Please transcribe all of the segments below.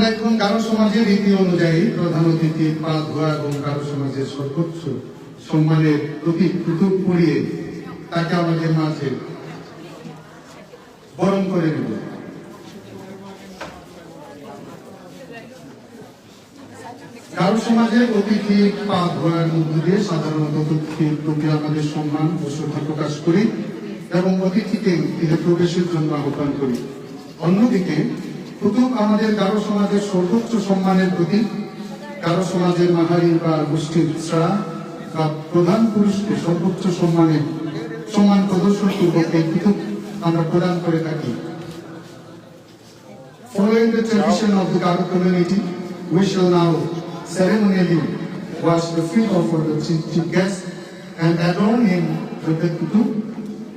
আমরা এখন গারো সমাজের রীতি অনুযায়ী প্রধান অতিথি, পা ধোয়া এবং গারো সমাজের সর্বোচ্চ সম্মানের প্রতীক পুতুক পড়িয়ে তাকে আমাদের মাঝে বরণ করে নেব। গারো সমাজের অতিথি, পা ধোয়ার মধ্য দিয়ে সাধারণত অতিথির প্রতি আমাদের সম্মান ও শ্রদ্ধা প্রকাশ করি এবং অতিথিকে গৃহে প্রবেশের জন্য আহ্বান করি। অন্যদিকে কুতুব আমাদের গারো সমাজের সর্বোচ্চ সম্মানের প্রতীক গারো সমাজের মাহারি বা গোষ্ঠীর ছাড়া বা প্রধান পুরুষকে সর্বোচ্চ সম্মানে সম্মান প্রদর্শন এই কুতুব আমরা প্রদান করে থাকি Following the tradition of the Garo community, we shall now ceremonially wash the feet of our chief guest and adorn him with the kutub,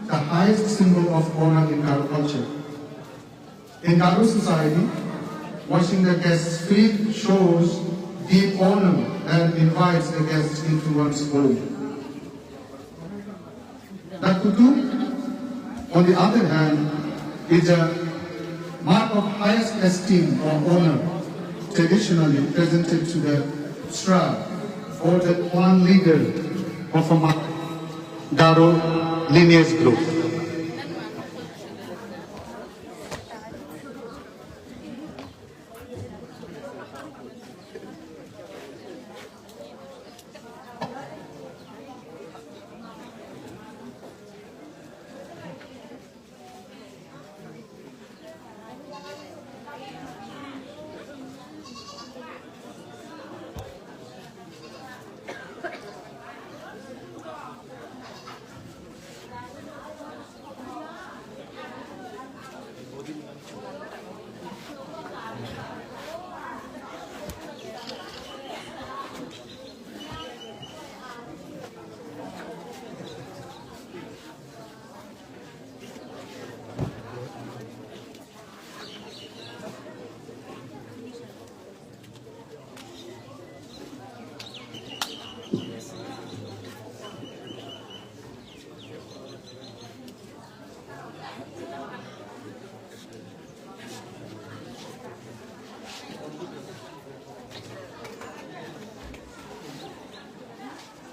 the highest symbol of honor in Garo culture. In Garo society, washing the guest's feet shows deep honor and invites the guest into one's home. The kutub, on the other hand, is a mark of highest esteem or honor traditionally presented to the Shra or the one leader of a Garo lineage group.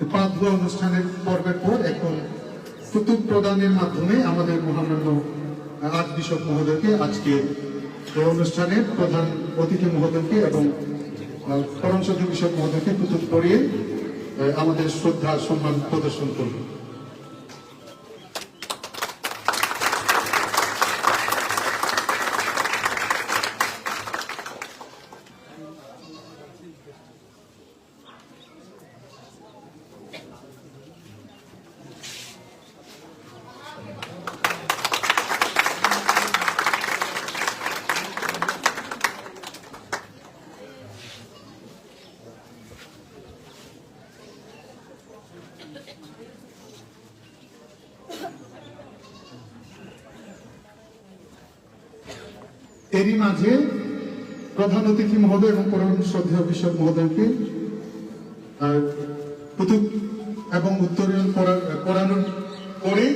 প্রাথমিক অনুষ্ঠানের পর্বের পর এখন কুতুব প্রদানের মাধ্যমে আমাদের মহামান্য আজ বিশপ মহোদয়কে আজকে এই অনুষ্ঠানের প্রধান অতিথি মহোদয়কে এবং পরম সদস্য বিশপ মহোদয়কে কুতুব করিয়ে আমাদের শ্রদ্ধা, সম্মান প্রদর্শন করবে। এরই মাঝে প্রধান অতিথি মহোদয় এবং পরম শ্রদ্ধেয় বিশপ মহোদয়কে এবং উত্তরীয় পড়া- পড়ানোর পরে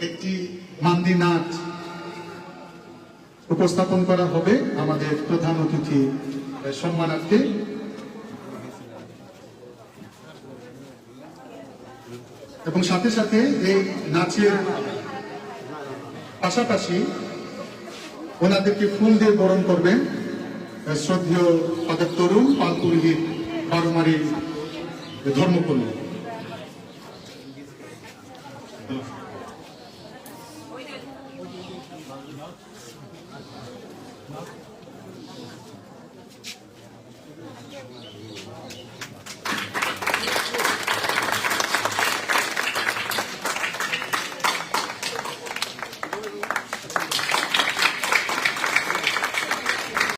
একটি মান্দি নাচ উপস্থাপন করা হবে আমাদের প্রধান অতিথি সম্মানার্থে। এবং সাথে সাথে এই নাচের পাশাপাশি ওনাদেরকে ফুল দিয়ে বরণ করবেন। শ্রদ্ধেয় ফাদার তরুণ পাল পুরোহিত বারোমারি ধর্মকর্মী